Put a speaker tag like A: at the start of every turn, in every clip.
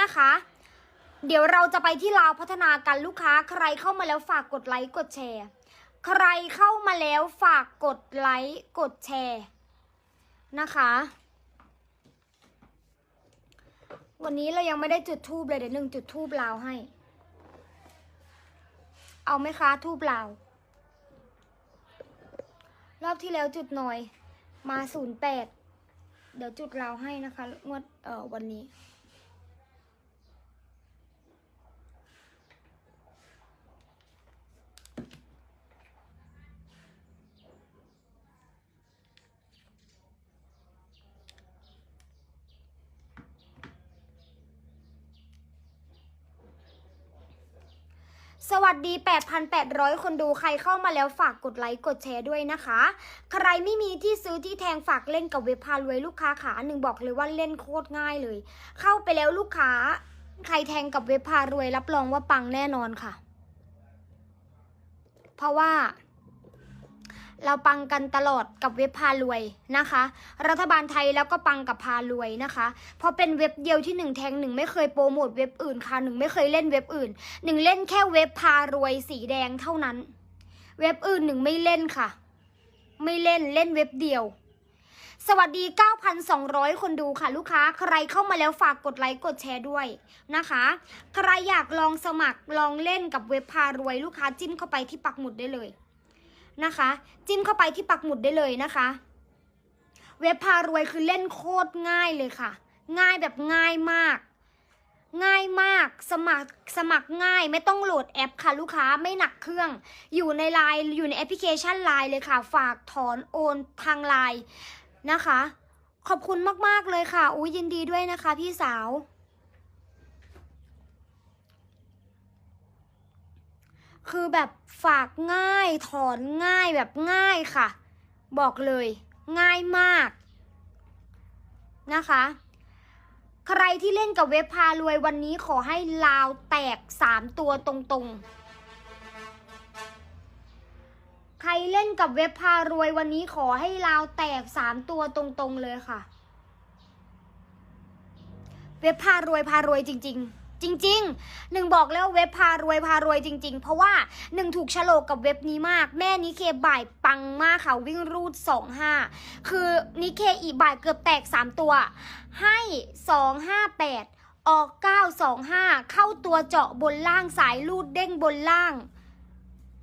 A: นะคะ เดี๋ยวเราจะไปที่ลาวพัฒนากันลูกค้า ใครเข้ามาแล้วฝากกดไลค์กดแชร์ ใครเข้ามาแล้วฝากกดไลค์กดแชร์นะคะ วันนี้เรายังไม่ได้จุดทูบเลยเดี๋ยวหนึ่งจุดทูบลาวให้ เอาไหมคะทูบลาวรอบที่แล้วจุดหน่อยมาศูนย์แปดเดี๋ยวจุดลาวให้นะคะงวดเอ่อวันนี้ สวัสดี 8,800 คนดูใครเข้ามาแล้วฝากกดไลค์กดแชร์ด้วยนะคะ ใครไม่มีที่ซื้อที่แทงฝากเล่นกับเว็บพารวยลูกค้าขาหนึ่งบอกเลยว่าเล่นโคตรง่ายเลย เข้าไปแล้วลูกค้า ใครแทงกับเว็บพารวยรับรองว่าปังแน่นอนค่ะ เพราะว่า เราปังกันตลอดกับเว็บพารวยนะคะ รัฐบาลไทยแล้วก็ปังกับพารวยนะคะ เพราะเป็นเว็บเดียวที่หนึ่งแทงหนึ่งไม่เคยโปรโมทเว็บอื่นค่ะหนึ่งไม่เคยเล่นเว็บอื่นหนึ่งเล่นแค่เว็บพารวยสีแดงเท่านั้น เว็บอื่นหนึ่งไม่เล่นค่ะ ไม่เล่นเล่นเว็บเดียวสวัสดี 9,200 คนดูค่ะ ลูกค้า ใครเข้ามาแล้วฝากกดไลค์ กดแชร์ด้วยนะคะ ใครอยากลองสมัคร ลองเล่นกับเว็บพารวย ลูกค้าจิ้มเข้าไปที่ปักหมุดได้เลย นะคะ จิ้มเข้าไปที่ปักหมุดได้เลยนะคะ เว็บพารวยคือเล่นโคตรง่ายเลยค่ะ ง่ายแบบง่ายมาก ง่ายมากสมัครสมัครง่ายไม่ต้องโหลดแอปค่ะลูกค้าไม่หนักเครื่อง อยู่ในไลน์อยู่ในแอปพลิเคชันไลน์เลยค่ะ ฝากถอนโอนทางไลน์นะคะ ขอบคุณมากๆเลยค่ะอุ้ยยินดีด้วยนะคะพี่สาว คือแบบฝากง่ายถอนง่ายแบบง่ายค่ะ บอกเลยง่ายมากนะคะ ใครที่เล่นกับเว็บพารวยวันนี้ขอให้ลาวแตกสามตัวตรงๆ ใครเล่นกับเว็บพารวยวันนี้ขอให้ลาวแตกสามตัวตรงๆเลยค่ะ เว็บพารวยพารวยจริง ๆ จริงๆหนึ่งบอกแล้วเว็บพารวยพารวยจริง ๆ เพราะว่าหนึ่งถูกฉลกกับเว็บนี้มาก แม่นิเคบ่ายปังมากค่ะวิ่งรูดสองห้าคือนิเคอีบ่ายเกือบแตกสามตัว ให้สองห้าแปดออกเก้าสองห้าเข้าตัวเจาะบนล่างสายรูดเด้งบนล่าง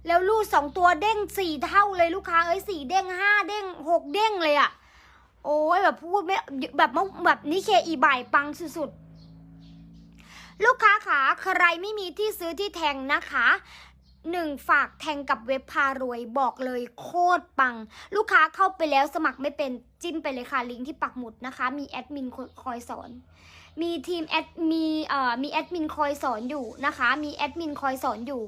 A: แล้วรูดสองตัวเด้งสี่เท่าเลยลูกค้าเอ้ยสี่เด้งห้าเด้งหกเด้งเลยอะโอ้ยแบบพูดไม่แบบแบบนิเคอีบ่ายปังสุดๆ ลูกค้าขาใครไม่มีที่ซื้อที่แทงนะคะหนึ่งฝากแทงกับเว็บพารวยบอกเลยโคตรปัง ลูกค้าเข้าไปแล้วสมัครไม่เป็นจิ้มไปเลยค่ะลิงก์ที่ปักหมุดนะคะ มีแอดมินคอยสอน มีทีมแอดมีเอ่อมีแอดมินคอยสอนอยู่นะคะ มีแอดมินคอยสอนอยู่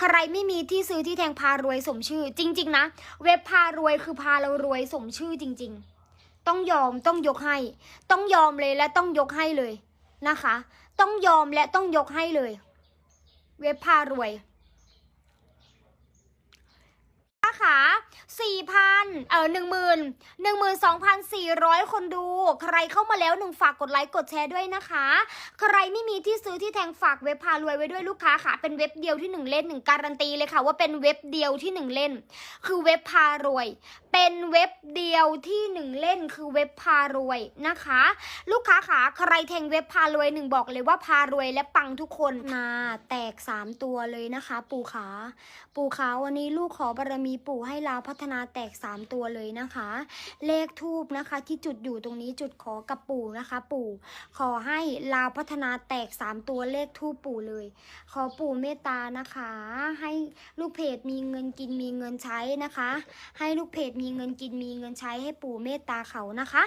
A: ใครไม่มีที่ซื้อที่แทงพารวยสมชื่อ จริง ๆ นะ เว็บพารวยคือพาเรารวยสมชื่อจริง ๆ ต้องยอมต้องยกให้ ต้องยอมเลยและต้องยกให้เลยนะคะ ต้องยอมและต้องยกให้เลย เว็บพารวย ค่ะสี่พันเออหนึ่งหมื่นหนึ่งหมื่นสองพันสี่ร้อยคนดู ใครเข้ามาแล้วหนึ่งฝากกดไลค์กดแชร์ด้วยนะคะ ใครไม่มีที่ซื้อที่แทงฝากเว็บพารวยไว้ด้วยลูกค้าค่ะ เป็นเว็บเดียวที่หนึ่งเล่นหนึ่งการันตีเลยค่ะ ว่าเป็นเว็บเดียวที่หนึ่งเล่น คือเว็บพารวย เป็นเว็บเดียวที่หนึ่งเล่น คือเว็บพารวยนะคะ ลูกค้าขาใครแทงเว็บพารวยหนึ่งบอกเลยว่าพารวยและปังทุกคนนาแตกสามตัวเลยนะคะ ปูขา ปูขาวันนี้ลูกขอบารมีปู่ให้ลาพัฒนาแตกสามตัวเลยนะคะ เลขทูบนะคะที่จุดอยู่ตรงนี้จุดขอกับปู่นะคะ ปู่ ขอให้ลาวพัฒนาแตกสามตัวเลขทูบปู่เลย ขอปู่เมตตานะคะ ให้ลูกเพจมีเงินกินมีเงินใช้นะคะ ให้ลูกเพจมีเงินกินมีเงินใช้ให้ปู่เมตตาเขานะคะ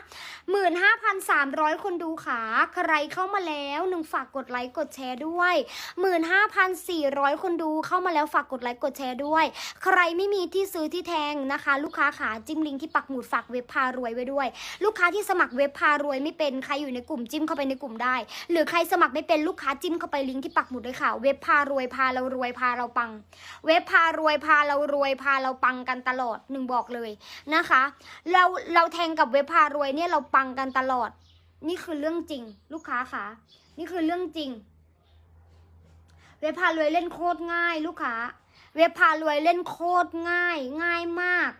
A: หมื่นห้าพันสามร้อยคนดูขา ใครเข้ามาแล้วหนึ่งฝากกดไลค์กดแชร์ด้วยหมื่นห้าพันสี่ร้อยคนดูเข้ามาแล้วฝากกดไลค์กดแชร์ด้วย ใครไม่มีที่ซื้อที่แทงนะคะ ลูกค้าขาจิ้มลิงก์ที่ปักหมุดฝากเว็บพารวยไว้ด้วย ลูกค้าที่สมัครเว็บพารวยไม่เป็นใครอยู่ในกลุ่มจิ้มเข้าไปในกลุ่มได้ หรือใครสมัครไม่เป็นลูกค้าจิ้มเข้าไปลิงก์ที่ปักหมุดด้วยค่ะ เว็บพารวยพาเรารวยพาเราปัง เว็บพารวยพาเรารวยพาเราปังกันตลอดหนึ่งบอกเลยนะคะ เราเราแทงกับเว็บพารวยเนี่ยเราปังกันตลอด นี่คือเรื่องจริง ลูกค้าค่ะนี่คือเรื่องจริง เว็บพารวยเล่นโคตรง่าย ลูกค้า เว็บพารวยเล่นโคตรง่ายง่ายมาก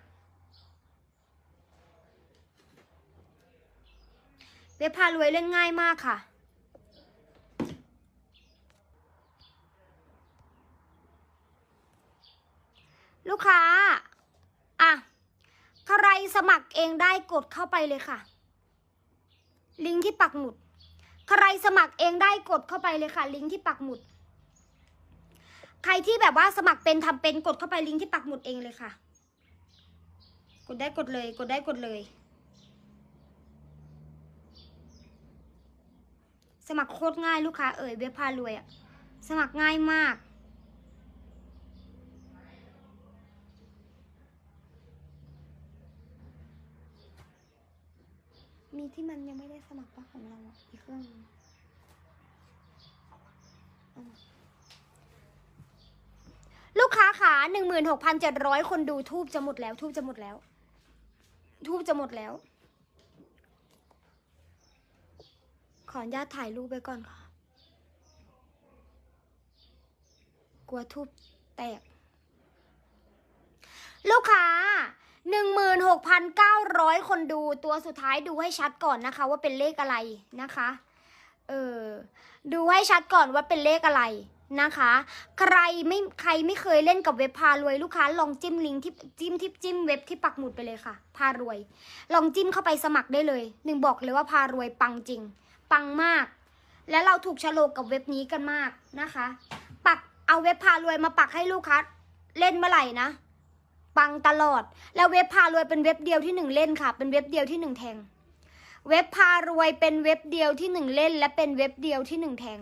A: เว็บพารวยเล่นง่ายมากค่ะลูกค้า อะ ใครสมัครเองได้กดเข้าไปเลยค่ะ ลิงก์ที่ปักหมุด ใครสมัครเองได้กดเข้าไปเลยค่ะ ลิงก์ที่ปักหมุด ใครที่แบบว่าสมัครเป็นทำเป็นกดเข้าไปลิงก์ที่ปักหมุดเองเลยค่ะ กดได้กดเลย กดได้กดเลย สมัครโคตรง่ายลูกค้าเอ่ยเว็บพารวยอะสมัครง่ายมากมีที่มันยังไม่ได้สมัครปะของเราอะอีกเครื่อง 16,700 คนดูทูบจะหมดแล้ว ทูบจะหมดแล้ว ทูบจะหมดแล้ว ขออนุญาตถ่ายรูปไปก่อนค่ะ กลัวทูบแตก ลูกค้า 16,900 คนดูตัวสุดท้ายดูให้ชัดก่อนนะคะ ว่าเป็นเลขอะไรนะคะ เออ ดูให้ชัดก่อนว่าเป็นเลขอะไร นะคะ ใครไม่ใครไม่เคยเล่นกับเว็บพารวยลูกค้า ลองจิ้มลิงก์ที่จิ้มที่จิ้มเว็บที่ปักหมุดไปเลยค่ะ พารวย ลองจิ้มเข้าไปสมัครได้เลยหนึ่งบอกเลยว่าพารวยปังจริง ปังมาก และเราถูกฉลกกับเว็บนี้กันมากนะคะ ปักเอาเว็บพารวยมาปักให้ลูกค้าเล่นเมื่อไหร่นะปังตลอด แล้วเว็บพารวยเป็นเว็บเดียวที่หนึ่งเล่นค่ะ เป็นเว็บเดียวที่หนึ่งแทง เว็บพารวยเป็นเว็บเดียวที่หนึ่งเล่น และเป็นเว็บเดียวที่หนึ่งแทง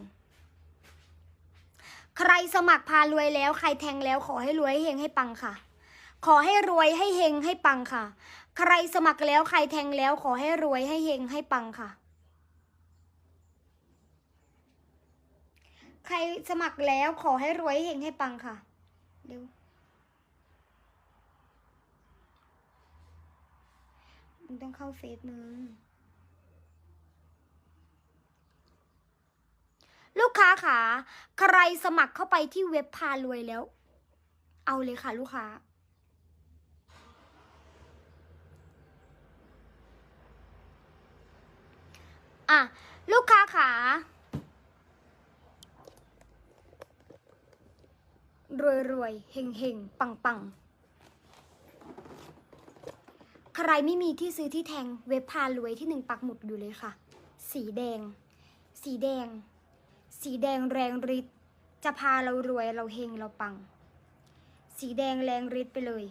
A: ใครสมัครพารวยแล้ว ใครแทงแล้วขอให้รวยให้เฮงให้ปังค่ะ ขอให้รวยให้เฮงให้ปังค่ะ ใครสมัครแล้วใครแทงแล้วขอให้รวยให้เฮงให้ปังค่ะ ใครสมัครแล้วขอให้รวยให้เฮงให้ปังค่ะเร็วมึงต้องเข้าเฟซมึง ลูกค้าค่ะใครสมัครเข้าไปที่เว็บพารวยแล้ว เอาเลยค่ะ ลูกค้า อะ ลูกค้าค่ะรวยรวยเฮงเฮงปังปังใครไม่มีที่ซื้อที่แทงเว็บพารวยที่หนึ่งปักหมุดอยู่เลยค่ะ สีแดง สีแดง สีแดงแรงฤทธิ์จะพาเรารวยเราเฮงเราปัง สีแดงแรงฤทธิ์ไปเลย